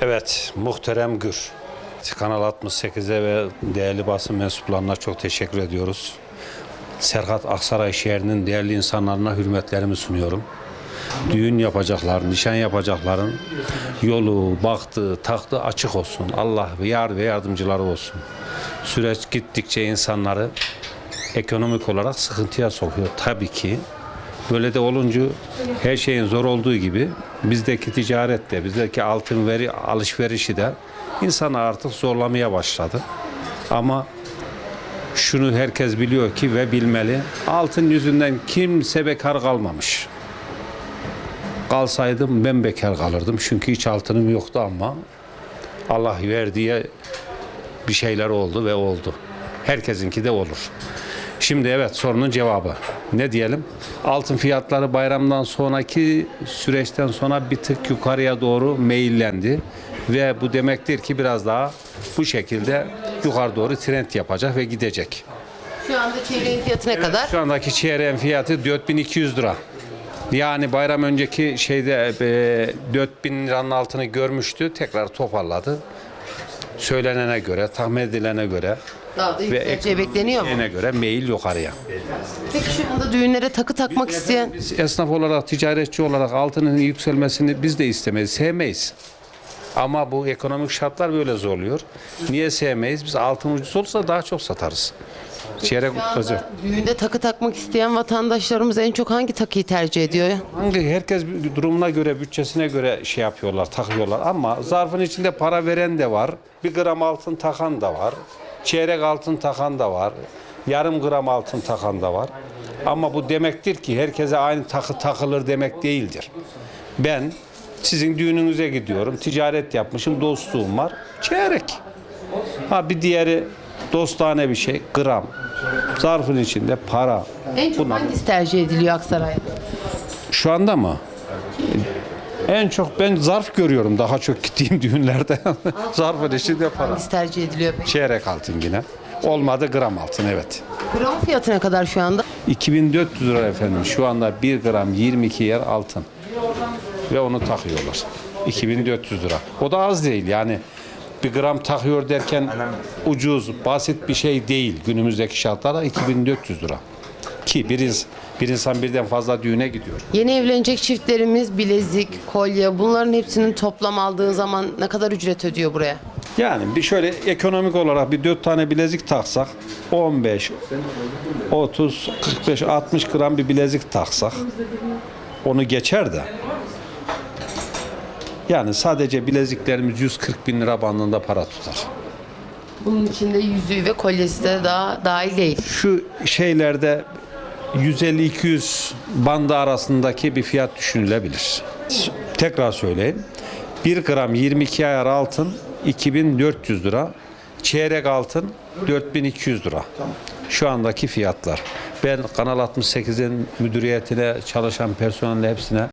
Evet, muhterem Gür. Kanal 68'e ve değerli basın mensuplarına çok teşekkür ediyoruz. Serhat Aksaray şehrinin değerli insanlarına hürmetlerimi sunuyorum. Düğün yapacakların, nişan yapacakların yolu, baktı, taktı açık olsun. Allah yar ve yardımcıları olsun. Süreç gittikçe insanları ekonomik olarak sıkıntıya sokuyor. Tabii ki Böyle de olunca her şeyin zor olduğu gibi bizdeki ticarette, bizdeki altın veri alışverişi de insanı artık zorlamaya başladı. Ama şunu herkes biliyor ki ve bilmeli. Altın yüzünden kimse bekar kalmamış. Kalsaydım ben bekar kalırdım. Çünkü hiç altınım yoktu ama Allah verdiği bir şeyler oldu ve oldu. Herkesinki de olur. Şimdi evet sorunun cevabı. Ne diyelim? Altın fiyatları bayramdan sonraki süreçten sonra bir tık yukarıya doğru meyillendi. Ve bu demektir ki biraz daha bu şekilde yukarı doğru trend yapacak ve gidecek. Şu anda çeyreğin fiyatı ne kadar? Şu andaki çeyreğin fiyatı 4200 lira. Yani bayram önceki şeyde e, 4000 liranın altını görmüştü. Tekrar toparladı. Söylenene göre, tahmin edilene göre Daha da yükseleceği bekleniyor mu? ekonomiye göre meyil yukarıya. Peki şu anda düğünlere takı takmak isteyen Biz esnaf olarak, ticaretçi olarak altının yükselmesini biz de istemeyiz, sevmeyiz. Ama bu ekonomik şartlar böyle zorluyor. Niye sevmeyiz? Biz altın ucuz olsa daha çok satarız. Çeyrek şu özel. düğünde takı takmak isteyen vatandaşlarımız en çok hangi takıyı tercih ediyor? Hangi herkes durumuna göre, bütçesine göre şey yapıyorlar, takıyorlar. Ama zarfın içinde para veren de var. Bir gram altın takan da var. Çeyrek altın takan da var. Yarım gram altın takan da var. Ama bu demektir ki herkese aynı takı takılır demek değildir. Ben sizin düğününüze gidiyorum. Ticaret yapmışım, dostluğum var. Çeyrek. Ha bir diğeri dostane bir şey, gram. Zarfın içinde para. En çok Bunlar- hangisi tercih ediliyor Aksaray'da? Şu anda mı? En çok ben zarf görüyorum daha çok gittiğim düğünlerde. Zarfın içinde para. Hangisi tercih ediliyor peki? Çeyrek altın yine. Olmadı gram altın evet. Gram fiyatı ne kadar şu anda? 2400 lira efendim. Şu anda 1 gram 22 yer altın. Ve onu takıyorlar. 2400 lira. O da az değil yani. Bir gram takıyor derken ucuz, basit bir şey değil. Günümüzdeki şartlarda 2400 lira. Ki bir, bir insan birden fazla düğüne gidiyor. Yeni evlenecek çiftlerimiz bilezik, kolye bunların hepsinin toplam aldığı zaman ne kadar ücret ödüyor buraya? Yani bir şöyle ekonomik olarak bir dört tane bilezik taksak 15, 30, 45, 60 gram bir bilezik taksak onu geçer de yani sadece bileziklerimiz 140 bin lira bandında para tutar. Bunun içinde yüzüğü ve kolyesi de daha dahil değil. Şu şeylerde 150-200 bandı arasındaki bir fiyat düşünülebilir. Tekrar söyleyeyim. 1 gram 22 ayar altın 2400 lira. Çeyrek altın 4200 lira. Şu andaki fiyatlar. Ben Kanal 68'in müdüriyetine çalışan personelle hepsine